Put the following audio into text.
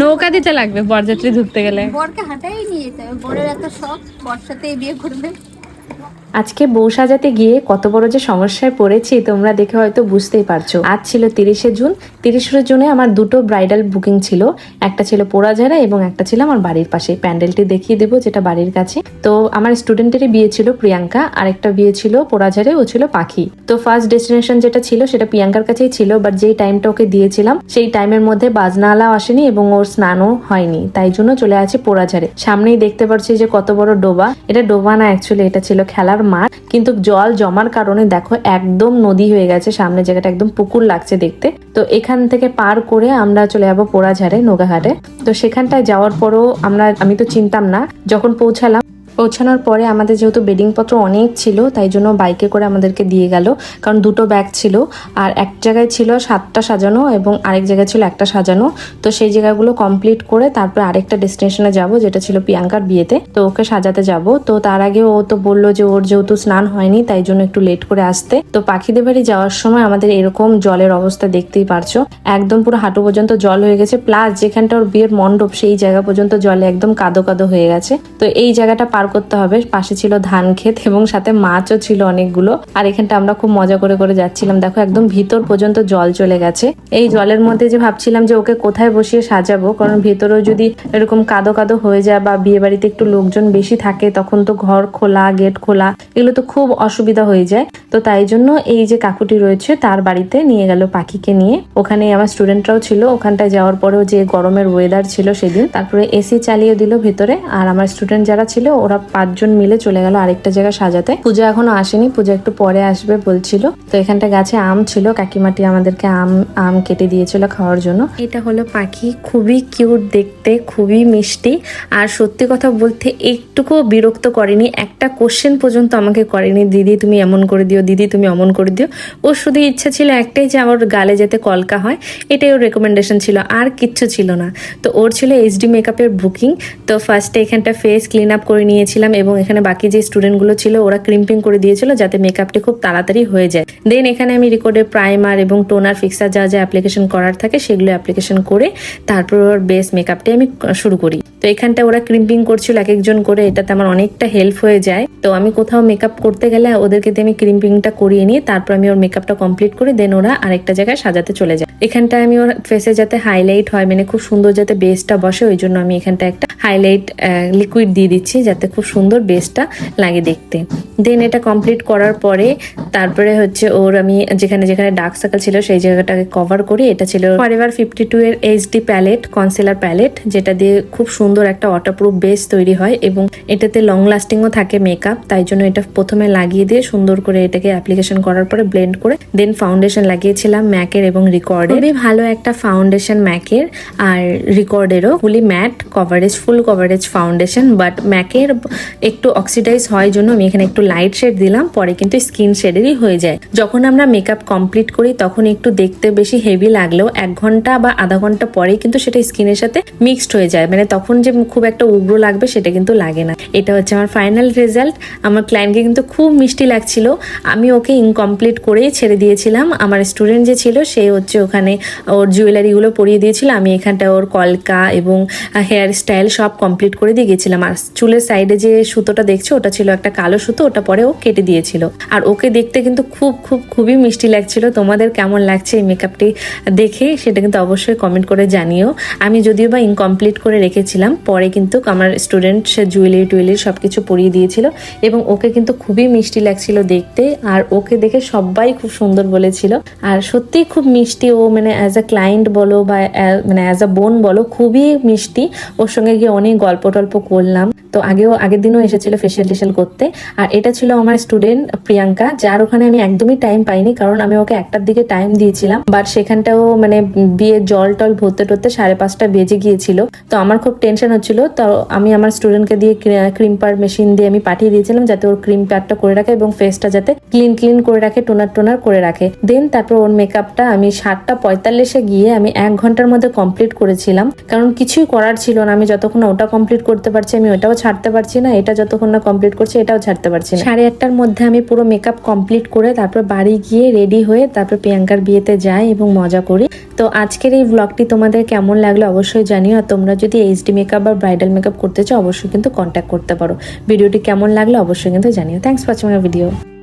নৌকা দিতে লাগবে বরযাত্রী ধরতে গেলে। বরকে হাঁটাই নিয়ে যেতে হবে। বরের এত শখ বর্ষাতে বিয়ে করবে। আজকে বউ সাজাতে গিয়ে কত বড় যে সমস্যায় পড়েছি, তোমরা দেখে হয়তো বুঝতেই পারছ। আজ ছিল তিরিশে জুন। তিরিশে জুনে আমার দুটো ব্রাইডাল বুকিং ছিল। একটা ছিল পোড়াঝাড়া এবং একটা ছিল আমার বাড়ির পাশে। প্যান্ডেলটি দেখিয়ে দেবো যেটা বাড়ির কাছে। তো আমার স্টুডেন্টেরই বিয়ে ছিল প্রিয়াঙ্কা আর একটা বিয়ে ছিল পোড়াঝাড়ে, ও ছিল পাখি। তো ফার্স্ট ডেস্টিনেশন যেটা ছিল সেটা প্রিয়াঙ্কার কাছেই ছিল বাট যেই টাইমটা ওকে দিয়েছিলাম, সেই টাইমের মধ্যে বাজনাওয়ালাও আসেনি এবং ওর স্নানও হয়নি। তাই জন্য চলে আছে পোড়াঝাড়ে। সামনেই দেখতে পাচ্ছি যে কত বড় ডোবা। এটা ডোবা না অ্যাকচুয়ালি এটা ছিল খেলার মাঠ, কিন্তু জল জমার কারণে দেখো একদম নদী হয়ে গেছে, সামনে জায়গাটা একদম পুকুর লাগছে দেখতে। তো এখান থেকে পার করে আমরা চলে যাব পোড়াঝাড়ে, নৌকাঘাটে। তো সেখানটায় যাওয়ার পরও আমরা, আমি তো চিনতাম না, যখন পৌঁছালাম পৌঁছানোর পরে আমাদের যেহেতু বেডিং পত্র অনেক ছিল, তাই জন্য বাইকে করে আমাদেরকে দিয়ে গেল। কারণ দুটো ব্যাগ ছিল, আর এক জায়গায় ছিল সাতটা সাজানো এবং আরেক জায়গায় ছিল একটা সাজানো। তো সেই জায়গাগুলো কমপ্লিট করে তারপরে আরেকটা ডেস্টিনেশনে যাব, যেটা ছিল প্রিয়াঙ্কার বিয়েতে। তো ওকে সাজাতে যাব। তো তার আগে ও তো বলল যে ওর যেহেতু স্নান হয়নি, তাই জন্য একটু লেট করে আসতে। তো পাখিদের বাড়ি যাওয়ার সময় আমাদের এরকম জলের অবস্থা দেখতেই পারছ। একদম পুরো হাঁটু পর্যন্ত জল হয়ে গেছে, প্লাস যেখানটা ওর বিয়ের মণ্ডপ, সেই জায়গা পর্যন্ত জলে একদম কাদো কাদো হয়ে গেছে। তো এই জায়গাটা করতে হবে। পাশে ছিল ধান ক্ষেত এবং সাথে মাছও ছিল অনেকগুলো। আর এখানটা আমরা খুব মজা করে করে যাচ্ছিলাম। দেখো একদম ভিতর পর্যন্ত জল চলে গেছে। এই জলের মধ্যে যে ভাবছিলাম যে ওকে কোথায় বসিয়ে সাজাবো, কারণ ভেতরেও যদি এরকম কাদো কাদো হয়ে যায় বা বিয়ে বাড়িতে একটু লোকজন বেশি থাকে, তখন তো ঘর খোলা, গেট খোলা, এগুলো তো খুব অসুবিধা হয়ে যায়। তো তাই জন্য এই যে কাকুটি রয়েছে, তার বাড়িতে নিয়ে গেল পাখিকে নিয়ে। ওখানে আমার স্টুডেন্টরাও ছিল। ওখানটায় যাওয়ার পরেও যে গরমের ওয়েদার ছিল সেদিন, তারপরে এসি চালিয়ে দিল ভেতরে। আর আমার স্টুডেন্ট যারা ছিল, ওরা পাঁচজন মিলে চলে গেল আরেকটা জায়গা সাজাতে। পূজা এখনও আসেনি, পূজা একটু পরে আসবে বলছিল। তো এখানটা গাছে আম ছিল, কাকিমাটি আমাদেরকে আম আম কেটে দিয়েছিল খাওয়ার জন্য। এটা হলো পাখি, খুবই কিউট দেখতে, খুবই মিষ্টি। আর সত্যি কথা বলতে একটুকুও বিরক্ত করেনি, একটা কোশ্চেন পর্যন্ত আমাকে করেনি, দিদি, তুমি এমন করে দিও, দিদি, তুমি অমন করে দিও। ওর শুধু ইচ্ছা ছিল একটাই যে আমার গালে যাতে কলকা হয়, এটাই ওর রেকমেন্ডেশন ছিল, আর কিচ্ছু ছিল না। তো ওর ছিল এইচডি মেকআপের বুকিং তো ফার্স্টে এখানটা ফেস ক্লিন আপ করে নিয়েছিলাম এবং এখানে বাকি যে স্টুডেন্টগুলো ছিল, ওরা ক্রিম্পিং করে দিয়েছিল যাতে মেকআপটি খুব তাড়াতাড়ি হয়ে যায়। দেন এখানে আমি রেকর্ডের প্রাইমার এবং টোনার ফিক্সার যা যা অ্যাপ্লিকেশন করার থাকে সেগুলো অ্যাপ্লিকেশন করে তারপর ওর বেস মেকআপটি আমি শুরু করি। তো এখানটা ওরা ক্রিম্পিং করছিল এক একজন করে, এটাতে আমার অনেকটা হেল্প হয়ে যায়। তো আমি কোথাও মেকআপ করতে গেলে ওদেরকে দিয়ে আমি ক্রিম্পিংটা করিয়ে নিয়ে তারপর আমি ওর মেকআপটা কমপ্লিট করে দেন ওরা আরেকটা জায়গায় সাজাতে চলে যায়। এখানটা আমি ওর ফেসে যাতে হাইলাইট হয় মানে খুব সুন্দর যাতে বেসটা বসে, ওই জন্য আমি এখানটা একটা হাইলাইট লিকুইড দিয়ে দিচ্ছি যাতে খুব সুন্দর বেসটা লাগে দেখতে। দেন এটা কমপ্লিট করার পরে তারপরে হচ্ছে ওর আমি যেখানে যেখানে ডার্ক সার্কেল ছিল সেই জায়গাটাকে কভার করি। এটা ছিল ফরএভার ফিফটি টু এর এইচডি প্যালেট কনসিলার প্যালেট যেটা দিয়ে খুব সুন্দর একটা ওয়াটারপ্রুফ বেস তৈরি হয় এবং এটাতে লং লাস্টিংও থাকে মেকআপ তাই জন্য এটা প্রথমে লাগিয়ে দিয়ে সুন্দর করে এটাকে অ্যাপ্লিকেশন করার পরে ব্লেন্ড করে দেন ফাউন্ডেশন লাগিয়েছিলাম ম্যাকের এবং রিকর্ডের খুবই ভালো একটা ফাউন্ডেশন ম্যাকের আর রিকর্ডেরও fully matte coverage full coverage foundation but ম্যাকের একটু অক্সিডাইজ হয় জন্য আমি এখানে একটু লাইট শেড দিলাম, পরে কিন্তু স্কিন শেডেরই হয়ে যায়। যখন আমরা মেকআপ কমপ্লিট করি, তখন একটু দেখতে বেশি হেভি লাগলেও এক ঘণ্টা বা আধা ঘণ্টা পরেই কিন্তু সেটা স্কিনের সাথে মিক্সড হয়ে যায়। মানে তখন যে খুব একটা উগ্র লাগবে সেটা কিন্তু লাগে না। এটা হচ্ছে আমার ফাইনাল রেজাল্ট আমার ক্লায়েন্টকে কিন্তু খুব মিষ্টি লাগছিল। আমি ওকে ইনকমপ্লিট করেই ছেড়ে দিয়েছিলাম। আমার স্টুডেন্ট যে ছিল, সে হচ্ছে ওখানে ওর জুয়েলারিগুলো পরিয়ে দিয়েছিল। আমি এখানটা ওর কলকা এবং হেয়ার স্টাইল সব কমপ্লিট করে দিয়ে গেছিলাম। আর চুলের সাইডে যে সুতোটা দেখছ, ওটা ছিল একটা কালো সুতো, ওটা পরে ও কেটে দিয়েছিল। আর ওকে দেখতে কিন্তু খুব খুব, খুবই মিষ্টি লাগছিল। তোমাদের কেমন লাগছে এই মেকআপটি দেখে সেটা কিন্তু অবশ্যই কমেন্ট করে জানিও। আমি যদিও বা ইনকমপ্লিট করে রেখেছিলাম, পরে কিন্তু আমার স্টুডেন্ট সে জুয়েলারি টুয়েলারি সব কিছু পরিয়ে দিয়েছিল এবং ওকে কিন্তু খুবই মিষ্টি লাগছিল দেখতে। আর ওকে দেখে সবাই খুব সুন্দর বলেছিল। আর সত্যিই খুব মিষ্টি ও মানে অ্যাজ আ ক্লায়েন্ট বলো বা মানে অ্যাজ আ বোন বলো, খুবই মিষ্টি। ওর সঙ্গে অনেক গল্প টল্প করলাম। তো আগেও, আগের দিনও এসেছিল ফেশিয়াল টেশিয়াল করতে। আর এটা ছিল আমার স্টুডেন্ট প্রিয়াঙ্কা, যার ওখানে আমি একদমই টাইম পাইনি, কারণ আমি ওকে একটার দিকে টাইম দিয়েছিলাম। বাট সেখানটাও মানে বিয়ে জল টল ভরতে টরতে সাড়ে পাঁচটা বেজে গিয়েছিল। তো আমার খুব টেনশন হচ্ছিল। তো আমি আমার স্টুডেন্টকে দিয়ে ক্রিম পার মেশিন দিয়ে আমি পাঠিয়ে দিয়েছিলাম, যাতে ওর ক্রিম পারটা করে রাখে এবং ফেসটা যাতে ক্লিন ক্লিন করে রাখে টোনার টোনার করে রাখে। দেন তারপর ওর মেকআপটা আমি সাতটা পঁয়তাল্লিশে গিয়ে আমি এক ঘণ্টার মধ্যে কমপ্লিট করেছিলাম। কারণ কিছুই করার ছিল না। আমি যতক্ষণ ওটা কমপ্লিট করতে পারছি, আমি ওটাও ছাড়তে পারছি না, এটা যতক্ষণ না কমপ্লিট করছি, এটাও ছাড়তে পারছি না। সাড়ে আটটার মধ্যে আমি পুরো মেকআপ কমপ্লিট করে তারপর বাড়ি গিয়ে রেডি হয়ে তারপর প্রিয়াঙ্কার বিয়েতে যাই এবং মজা করি। তো আজকের এই ব্লগটি তোমাদের কেমন লাগল অবশ্যই জানিও, আর তোমরা যদি এইচডি মেকআপ বা ব্রাইডাল মেকআপ করতে চাও, অবশ্যই কিন্তু কন্ট্যাক্ট করতে পারো। ভিডিওটি কেমন লাগল অবশ্যই কিন্তু জানিও। Thanks for watching video